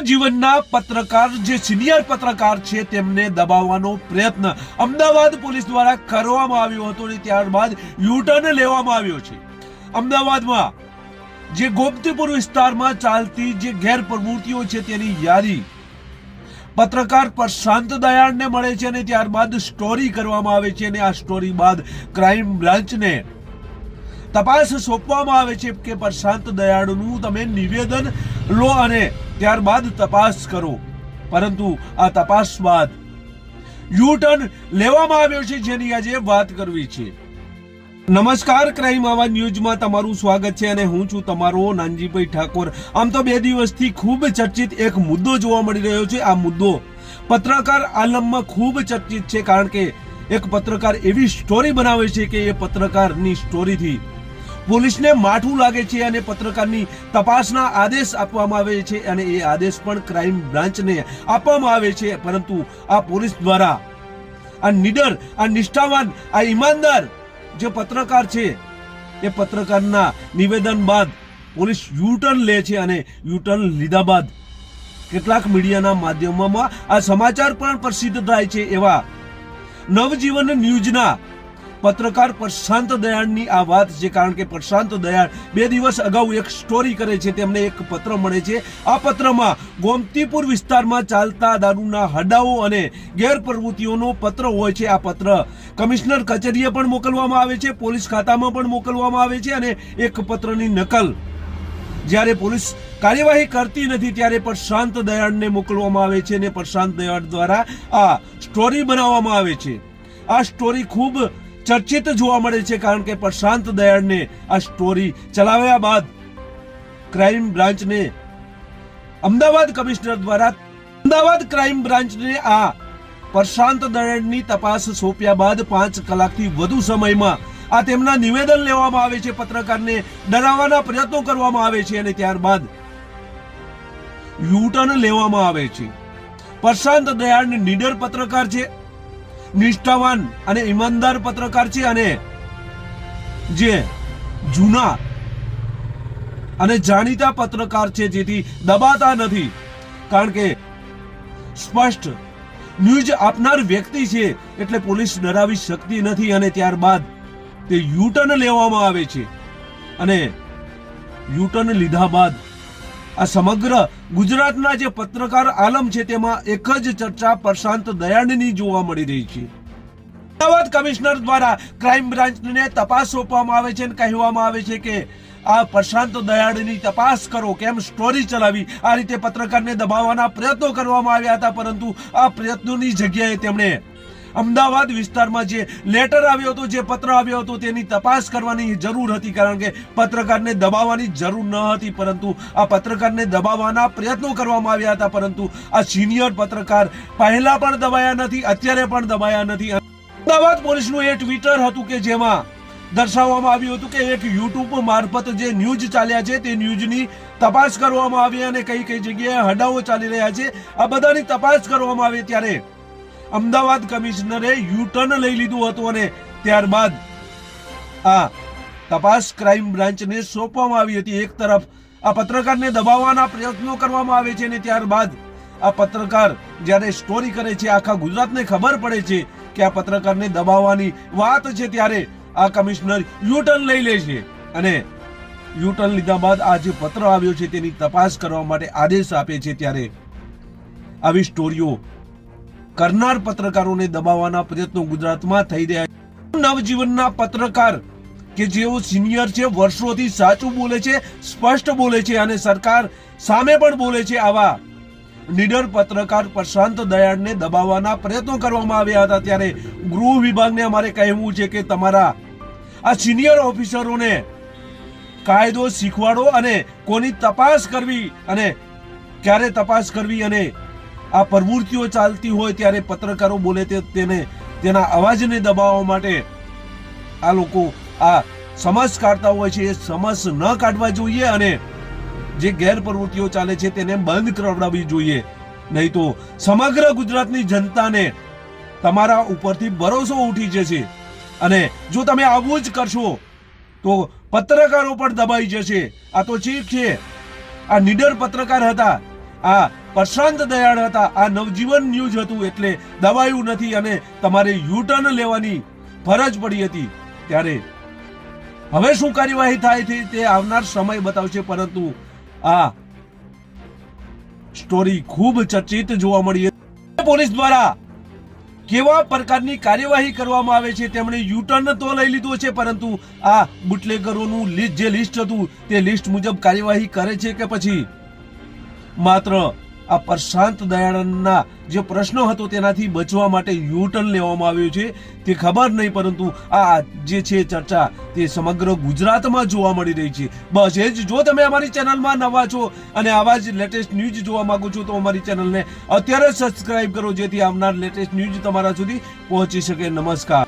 જીવનના પત્રકાર, જે સિનિયર પત્રકાર છે, તેમને દબાવવાનો પ્રયત્ન અમદાવાદ પોલીસ દ્વારા કરવામાં આવ્યો હતો અને ત્યારબાદ યુટર્ન લેવામાં આવ્યો છે. અમદાવાદમાં જે ગોમતીપુર વિસ્તારમાં ચાલતી જે ગેરપ્રવૃત્તિઓ છે, તેની યાદી પત્રકાર પ્રશાંત દયાળને મળે છે અને ત્યારબાદ સ્ટોરી કરવામાં આવે છે અને આ સ્ટોરી બાદ ક્રાઇમ બ્રાન્ચને તપાસ સોંપવામાં આવે છે કે પ્રશાંત દયાળનું તમે નિવેદન લો અને ત્યારબાદ તપાસ કરો. પરંતુ આ તપાસ બાદ યુ લેવામાં આવ્યો છે જેની આજે વાત કરવી છે. નમસ્કાર, ક્રાઇમ આવા ન્યૂઝમાં તમારું સ્વાગત છે અને હું છું તમારો નાનજીભાઈ ઠાકોર. આમ તો બે દિવસથી ખૂબ ચર્ચિત એક મુદ્દો જોવા મળી રહ્યો છે. આ મુદ્દો પત્રકાર આલમમાં ખૂબ ચર્ચિત છે કારણ કે એક પત્રકાર એવી સ્ટોરી બનાવે છે કે એ પત્રકારની સ્ટોરીથી પોલીસને માઠું લાગે છે અને પત્રકારની તપાસના આદેશ આપવામાં આવે છે અને એ આદેશ પણ ક્રાઇમ બ્રાન્ચને આપવામાં આવે છે. પરંતુ આ પોલીસ દ્વારા આ નીડર, આ નિષ્ઠાવાન, આ ઈમાનદાર જે પત્રકાર છે, એ પત્રકારના નિવેદન બાદ પોલીસ યુટર્ન લે છે અને યુટર્ન લીધા બાદ કેટલાક મીડિયાના માધ્યમોમાં આ સમાચાર પણ પ્રસિદ્ધ થાય છે. એવા નવજીવન ન્યૂઝના પત્રકાર પ્રશાંત દયાળની આ વાત છે, કારણ કે પ્રશાંત દયાળ બે દિવસ અગાઉ એક સ્ટોરી કરે છે, તેમને એક પત્ર મળે છે. આ પત્રમાં ગોમતીપુર વિસ્તારમાં ચાલતા દારૂના હડાઓ અને ગેરપ્રવૃત્તિઓનો પત્ર હોય છે. આ પત્ર કમિશનર કચેરીએ પણ મોકલવામાં આવે છે, પોલીસ ખાતામાં પણ મોકલવામાં આવે છે અને એક પત્રની નકલ. જ્યારે પોલીસ કાર્યવાહી કરતી નથી, ત્યારે પ્રશાંત દયાળને મોકલવામાં આવે છે અને પ્રશાંત દયાળ દ્વારા આ સ્ટોરી બનાવવામાં આવે છે. આ સ્ટોરી ખૂબ ચર્ચિત જોવા મળે છે કારણ કે પ્રશાંત દયાળને આ સ્ટોરી ચલાવ્યા બાદ ક્રાઇમ બ્રાન્ચને અમદાવાદ કમિશનર દ્વારા અમદાવાદ ક્રાઇમ બ્રાન્ચને આ પ્રશાંત દયાળની તપાસ સોંપ્યા બાદ પાંચ કલાકથી વધુ સમયમાં આ તેમના નિવેદન લેવામાં આવે છે, પત્રકારને ડરાવવાના પ્રયત્નો કરવામાં આવે છે અને ત્યારબાદ યુટર્ન લેવામાં આવે છે. પ્રશાંત દયાળ નીડર પત્રકાર છે. નિષ્ઠાવાન અને ઈમાનદાર પત્રકાર છે અને જે જૂના અને જાણીતા પત્રકાર છે, જેથી દબાતા નથી. કારણ કે સ્પષ્ટ ન્યૂઝ આપનાર વ્યક્તિ છે, એટલે પોલીસ ડરાવી શકતી નથી અને ત્યારબાદ તે યુટર્ન લેવામાં આવે છે. અને યુટર્ન લીધા બાદ આ સમગ્ર ગુજરાતના જે પત્રકાર આલમ છે તેમાં એક જ ચર્ચા પ્રશાંત દયાળની જોવા મળી રહી છે. અમદાવાદ કમિશનર દ્વારા ક્રાઇમ બ્રાન્ચને તપાસ સોંપવામાં આવે છે અને કહેવામાં આવે છે કે આ પ્રશાંત દયાળની તપાસ કરો, કેમ સ્ટોરી ચલાવી? આ રીતે પત્રકારને દબાવવાના પ્રયત્નો કરવામાં આવ્યા હતા, પરંતુ આ પ્રયત્નોની જગ્યાએ તેમણે અમદાવાદ વિસ્તારમાં જે લેટર આવ્યો હતો, જે પત્ર આવ્યો હતો, તેની તપાસ કરવાની જરૂર હતી, કારણ કે પત્રકારને દબાવવાની જરૂર ન હતી, પરંતુ આ પત્રકારને દબાવવાના પ્રયત્નો કરવામાં આવ્યા હતા, પરંતુ આ સિનિયર પત્રકાર પહેલા પણ દબાયા નથી, અત્યારે પણ દબાયા નથી. અમદાવાદ પોલીસનું એ ટ્વિટર હતું કે જેમાં દર્શાવવામાં આવ્યું હતું કે એક યુટ્યુબ મારફત જે ન્યૂઝ ચાલ્યા છે, તે ન્યૂઝની તપાસ કરવામાં આવી અને કઈ કઈ જગ્યાએ હડાઓ ચાલી રહ્યા છે. આ બધાની તપાસ કરવામાં આવી ત્યારે અમદાવાદ કમિશનરે યુટર્ન લઈ લીધું હતું અને ત્યારબાદ આ તપાસ ક્રાઇમ બ્રાન્ચને સોંપવામાં આવી હતી. એક તરફ આ પત્રકારને દબાવવાના પ્રયત્નો કરવામાં આવે છે અને ત્યારબાદ આ પત્રકાર જ્યારે સ્ટોરી કરે છે, આખા ગુજરાતને ખબર પડે છે કે આ પત્રકારને દબાવવાની વાત છે, ત્યારે આ કમિશનર યુટર્ન લઈ લે છે અને યુટર્ન લીધા બાદ આ જે પત્ર આવ્યો છે તેની તપાસ કરવા માટે આદેશ આપે છે. ત્યારે આવી સ્ટોરીઓ કરનાર પત્રકારોને દબાવવાના પ્રયત્નો ગુજરાતમાં થઈ રહ્યા છે. નવજીવનના પત્રકાર કે જેઓ સિનિયર છે, વર્ષોથી સાચું બોલે છે, સ્પષ્ટ બોલે છે અને સરકાર સામે પણ બોલે છે આવા નીડર પત્રકાર પ્રશાંત દયાળને દબાવવાના પ્રયત્નો કરવામાં આવ્યા હતા ત્યારે ગૃહ વિભાગને અમારે કહેવું છે કે તમારા આ સિનિયર ઓફિસરોને કાયદો શીખવાડો અને કોની તપાસ કરવી અને ક્યારે તપાસ કરવી અને આ પ્રવૃત્તિઓ ચાલતી હોય ત્યારે પત્રકારો બોલે તે તેને તેના અવાજને દબાવવા માટે આ લોકો આ સમાસ કાઢતા હોય છે, એ સમાસ ન કાઢવા જોઈએ અને જે ગેરપ્રવૃત્તિઓ ચાલે છે તેને બંધ કરાવડાવવી જોઈએ. નહીં તો સમગ્ર ગુજરાતની જનતાને તમારા ઉપરથી ભરોસો ઉઠી જશે. અને જો તમે આવું જ કરશો, તો પત્રકારો પણ દબાઈ જશે. આ તો ચીક છે. આ નીડર પત્રકાર હતા. આ પ્રશાંત દયાળ હતા. આ નવજીવન ન્યૂઝ હતું એટલે દબાયું નથી અને તમારે યુટર્ન લેવાની ફરજ પડી હતી. ત્યારે હવે શું કાર્યવાહી થાય છે તે આવનાર સમય બતાવશે, પરંતુ આ સ્ટોરી ખૂબ ચર્ચિત જોવા મળી. પોલીસ દ્વારા કેવા પ્રકારની કાર્યવાહી કરવામાં આવે છે તેમણે યુટર્ન તો લઈ લીધો છે, પરંતુ આ બુટલેગરોનું લિસ્ટ જે લિસ્ટ હતું તે લિસ્ટ મુજબ કાર્યવાહી કરે છે કે પછી? માત્ર આ પ્રશાંત દયાળનના જે પ્રશ્નો હતો તેનાથી બચવા માટે યુટર્ન લેવામાં આવ્યું છે. તે ખબર નહીં, પરંતુ આ જે છે ચર્ચા તે સમગ્ર ગુજરાતમાં જોવા મળી રહી છે. બસ એ જ, જો તમે અમારી ચેનલમાં નવા છો અને આવા જ લેટેસ્ટ ન્યૂઝ જોવા માંગો છો, તો અમારી ચેનલને અત્યારે સબસ્ક્રાઇબ કરો, જેથી આવનાર લેટેસ્ટ ન્યૂઝ તમારા સુધી પહોંચી શકે. નમસ્કાર.